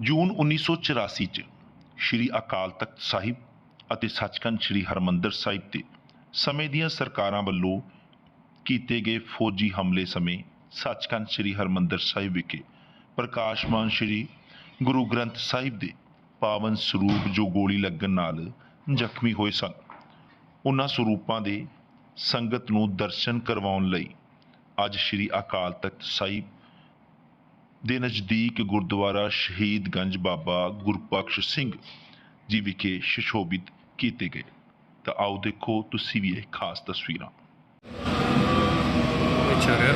ਜੂਨ 1984 ਚ ਸ਼੍ਰੀ ਅਕਾਲ ਤਖਤ ਸਾਹਿਬ ਅਤੇ ਸੱਚਖੰਡ ਸ਼੍ਰੀ ਹਰਮੰਦਰ ਸਾਹਿਬ ਤੇ ਸਮੇਂ ਦੀਆਂ ਸਰਕਾਰਾਂ ਵੱਲੋਂ ਕੀਤੇ ਗਏ ਫੌਜੀ ਹਮਲੇ ਸਮੇਂ ਸੱਚਖੰਡ ਸ਼੍ਰੀ ਹਰਮੰਦਰ ਸਾਹਿਬ ਵਿਖੇ ਪ੍ਰਕਾਸ਼ਮਾਨ ਸ਼੍ਰੀ ਗੁਰੂ ਗ੍ਰੰਥ ਸਾਹਿਬ ਦੇ ਪਾਵਨ ਸਰੂਪ ਜੋ ਗੋਲੀ ਲੱਗਣ ਨਾਲ ਜ਼ਖਮੀ ਹੋਏ ਸਨ। ਉਹਨਾਂ ਸਰੂਪਾਂ ਦੇ ਸੰਗਤ ਨੂੰ ਦਰਸ਼ਨ ਕਰਵਾਉਣ ਲਈ ਅੱਜ ਸ਼੍ਰੀ ਅਕਾਲ ਤਖਤ ਸਾਹਿਬ ਦੇ ਨਜ਼ਦੀਕ ਗੁਰਦੁਆਰਾ ਸ਼ਹੀਦਗੰਜ ਬਾਬਾ ਗੁਰਪਖਸ਼ ਸਿੰਘ ਜੀ ਵਿਖੇ ਸ਼ਿਸ਼ੋਭਿਤ ਕੀਤੇ ਗਏ। ਤਾਂ ਆਓ ਦੇਖੋ ਤੁਸੀਂ ਵੀ ਇਹ ਖਾਸ ਤਸਵੀਰਾਂ। ਅੱਛਾ ਰਿਹਾ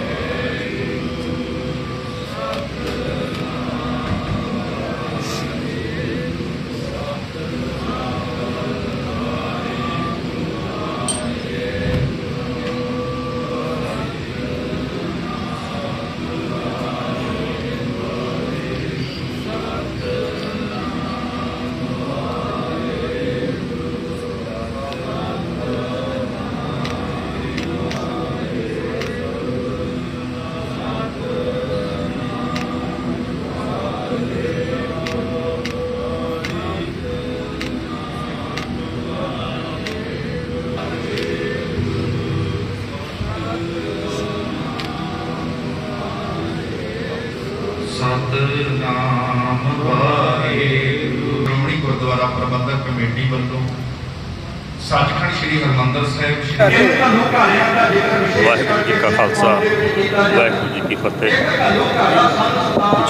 ਸਤਨਾਮ ਵਾਹਿਗੁਰੂ। ਸ਼੍ਰੋਮਣੀ ਗੁਰਦੁਆਰਾ ਪ੍ਰਬੰਧਕ ਕਮੇਟੀ ਵੱਲੋਂ ਸੱਚਖੰਡ ਸ੍ਰੀ ਹਰਿਮੰਦਰ ਸਾਹਿਬ ਸ੍ਰੀ ਵਾਹਿਗੁਰੂ ਜੀ ਕਾ ਖਾਲਸਾ ਵਾਹਿਗੁਰੂ ਜੀ ਕੀ ਫਤਿਹ।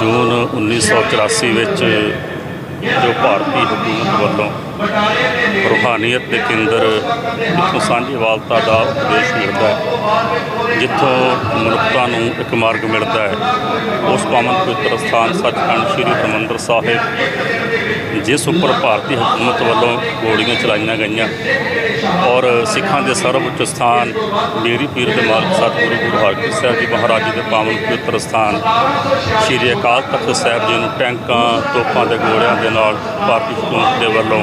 ਜੂਨ 1984 ਵਿੱਚ ਜੋ ਭਾਰਤੀ ਹਕੂਮਤ ਵੱਲੋਂ ਰੂਹਾਨੀਅਤ ਦੇ ਕੇਂਦਰ ਜਿੱਥੋਂ ਸਾਂਝੀਵਾਲਤਾ ਦਾ ਉਪਦੇਸ਼ ਮਿਲਦਾ ਹੈ ਜਿੱਥੋਂ ਮਨੁੱਖਤਾ ਨੂੰ ਇੱਕ ਮਾਰਗ ਮਿਲਦਾ ਹੈ ਉਸ ਪਾਵਨ ਪਵਿੱਤਰ ਸਥਾਨ ਸੱਚਖੰਡ ਸ੍ਰੀ ਹਰਿਮੰਦਰ ਸਾਹਿਬ ਜਿਸ ਉੱਪਰ ਭਾਰਤੀ ਹਕੂਮਤ ਵੱਲੋਂ ਗੋਲੀਆਂ ਚਲਾਈਆਂ ਗਈਆਂ ਔਰ ਸਿੱਖਾਂ ਦੇ ਸਰਵਉੱਚ ਸਥਾਨ ਮੇਰੀ ਪੀਰ ਦੇ ਮਾਲਕ ਸਤਿਗੁਰੂ ਗੁਰੂ ਹਰਗੋਬਿੰਦ ਸਾਹਿਬ ਜੀ ਮਹਾਰਾਜ ਜੀ ਦੇ ਪਾਵਨ ਪਵਿੱਤਰ ਸਥਾਨ ਸ਼੍ਰੀ ਅਕਾਲ ਤਖਤ ਸਾਹਿਬ ਜੀ ਨੂੰ ਟੈਂਕਾਂ, ਤੋਪਾਂ ਦੇ ਗੋਲਿਆਂ ਦੇ ਨਾਲ ਭਾਰਤੀ ਹਕੂਮਤ ਦੇ ਵੱਲੋਂ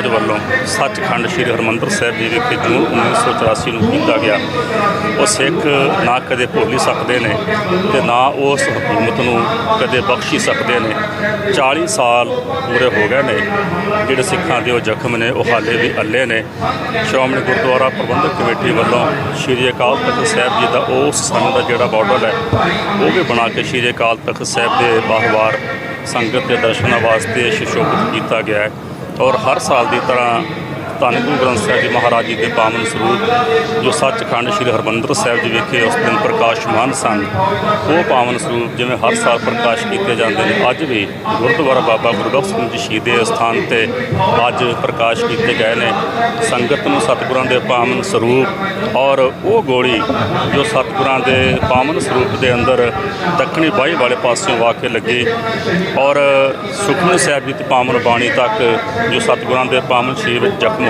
ਵੱਲੋਂ ਸੱਚਖੰਡ ਸ੍ਰੀ ਹਰਿਮੰਦਰ ਸਾਹਿਬ ਜੀ ਵਿਖੇ ਜੂਨ 1984 ਨੂੰ ਕੀਤਾ ਗਿਆ। ਉਹ ਸਿੱਖ ਨਾ ਕਦੇ ਭੁੱਲ ਸਕਦੇ ਨੇ ਤੇ ਨਾ ਉਸ ਹਕੂਮਤ ਨੂੰ ਕਦੇ ਬਖਸ਼ੀ ਸਕਦੇ ਨੇ। 40 ਸਾਲ ਪੂਰੇ ਹੋ ਗਏ ਨੇ, ਜਿਹੜੇ ਸਿੱਖਾਂ ਦੇ ਉਹ ਜ਼ਖਮ ਨੇ, ਉਹ ਹਾਲੇ ਵੀ ਅੱਲੇ ਨੇ। ਸ਼੍ਰੋਮਣੀ ਗੁਰਦੁਆਰਾ ਪ੍ਰਬੰਧਕ ਕਮੇਟੀ ਵੱਲੋਂ ਸ਼੍ਰੀ ਅਕਾਲ ਤਖਤ ਸਾਹਿਬ ਜੀ ਦਾ ਉਸ ਸਨ ਦਾ ਜਿਹੜਾ ਬਾਰਡਰ ਹੈ, ਉਹ ਵੀ ਬਣਾ ਕੇ ਸ਼੍ਰੀ ਅਕਾਲ ਤਖਤ ਸਾਹਿਬ ਦੇ ਬਾਹਵਾਰ ਸੰਗਤ ਦੇ ਦਰਸ਼ਨਾਂ ਵਾਸਤੇ ਸ਼ਿਸ਼ੋਭਿਤ ਕੀਤਾ ਗਿਆ ਹੈ। ਔਰ ਹਰ ਸਾਲ ਦੀ ਤਰ੍ਹਾਂ ਧੰਨ ਗੁਰੂ ਗ੍ਰੰਥ ਸਾਹਿਬ ਜੀ ਮਹਾਰਾਜ ਜੀ ਦੇ ਪਾਵਨ ਸਰੂਪ, ਜੋ ਸੱਚਖੰਡ ਸ੍ਰੀ ਹਰਿਮੰਦਰ ਸਾਹਿਬ ਜੀ ਵਿਖੇ ਉਸ ਦਿਨ ਪ੍ਰਕਾਸ਼ਮਾਨ ਸਨ, ਉਹ ਪਾਵਨ ਸਰੂਪ ਜਿਵੇਂ ਹਰ ਸਾਲ ਪ੍ਰਕਾਸ਼ ਕੀਤੇ ਜਾਂਦੇ ਨੇ, ਅੱਜ ਵੀ ਗੁਰਦੁਆਰਾ ਬਾਬਾ ਗੁਰਬਖਸ਼ ਸਿੰਘ ਜੀ ਸ਼ਹੀਦੇ ਸਥਾਨ ਤੇ ਅੱਜ ਪ੍ਰਕਾਸ਼ ਕੀਤੇ ਗਏ ਨੇ। ਸੰਗਤ ਨੂੰ ਸਤਿਗੁਰਾਂ ਦੇ ਪਾਵਨ ਸਰੂਪ ਔਰ ਉਹ ਗੋਲੀ ਜੋ ਸਤਿਗੁਰਾਂ ਦੇ ਪਾਵਨ ਸਰੂਪ ਦੇ ਅੰਦਰ ਦੱਖਣੀ ਬਾਈ ਵਾਲੇ ਪਾਸਿਓਂ ਵਾ ਕੇ ਲੱਗੀ ਔਰ ਸੁਖਮਨੀ ਸਾਹਿਬ ਜੀ ਤੇ ਪਾਵਨ ਬਾਣੀ ਤੱਕ ਜੋ ਸਤਿਗੁਰਾਂ ਦੇ ਪਾਵਨ ਸ਼ਰੀਰ ਵਿੱਚ ਜ਼ਖਮ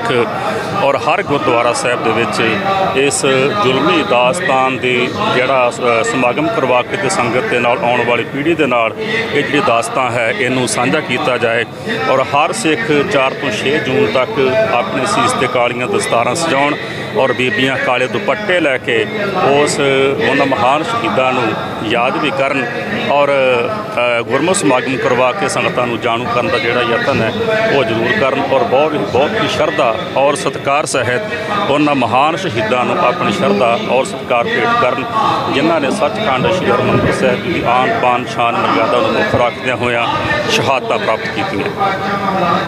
ਸਿੱਖ ਔਰ ਹਰ ਗੁਰਦੁਆਰਾ ਸਾਹਿਬ ਦੇ ਵਿੱਚ ਇਸ ਜ਼ੁਲਮੀ ਦਾਸਤਾਨ ਦੀ ਜਿਹੜਾ ਸਮਾਗਮ ਕਰਵਾ ਕੇ ਤੇ ਸੰਗਤ ਦੇ ਨਾਲ ਆਉਣ ਵਾਲੀ ਪੀੜ੍ਹੀ ਦੇ ਨਾਲ ਇਹ ਜਿਹੜੀ ਦਾਸਤਾਨ ਹੈ, ਇਹਨੂੰ ਸਾਂਝਾ ਕੀਤਾ ਜਾਏ ਔਰ ਹਰ ਸਿੱਖ 4 ਤੋਂ 6 ਜੂਨ ਤੱਕ ਆਪਣੇ ਸੀਸ ਤੇ ਕਾਲੀਆਂ ਦਸਤਾਰਾਂ ਸਜਾਉਣ ਔਰ ਬੀਬੀਆਂ ਕਾਲੇ ਦੁਪੱਟੇ ਲੈ ਕੇ ਉਸ ਉਹਨਾਂ ਮਹਾਨ ਸ਼ਹੀਦਾਂ ਨੂੰ ਯਾਦ ਵੀ ਕਰਨ ਔਰ ਗੁਰਮੁਖ ਸਮਾਗਮ ਕਰਵਾ ਕੇ ਸੰਗਤਾਂ ਨੂੰ ਜਾਣੂ ਕਰਨ ਦਾ ਜਿਹੜਾ ਯਤਨ ਹੈ, ਉਹ ਜ਼ਰੂਰ ਕਰਨ ਔਰ ਬਹੁਤ ਬਹੁਤ ਹੀ ਸ਼ਰਧਾ ਔਰ ਸਤਿਕਾਰ ਸਹਿਤ ਉਹਨਾਂ ਮਹਾਨ ਸ਼ਹੀਦਾਂ ਨੂੰ ਆਪਣੀ ਸ਼ਰਧਾ ਔਰ ਸਤਿਕਾਰ ਭੇਟ ਕਰਨ, ਜਿਨ੍ਹਾਂ ਨੇ ਸੱਚਖੰਡ ਸ੍ਰੀ ਹਰਿਮੰਦਰ ਸਾਹਿਬ ਦੀ ਆਨ ਬਾਨ ਸ਼ਾਨ ਮਰਯਾਦਾ ਨੂੰ ਮੁੱਖ ਰੱਖਦਿਆਂ ਹੋਇਆਂ ਸ਼ਹਾਦਤਾਂ ਪ੍ਰਾਪਤ ਕੀਤੀਆਂ।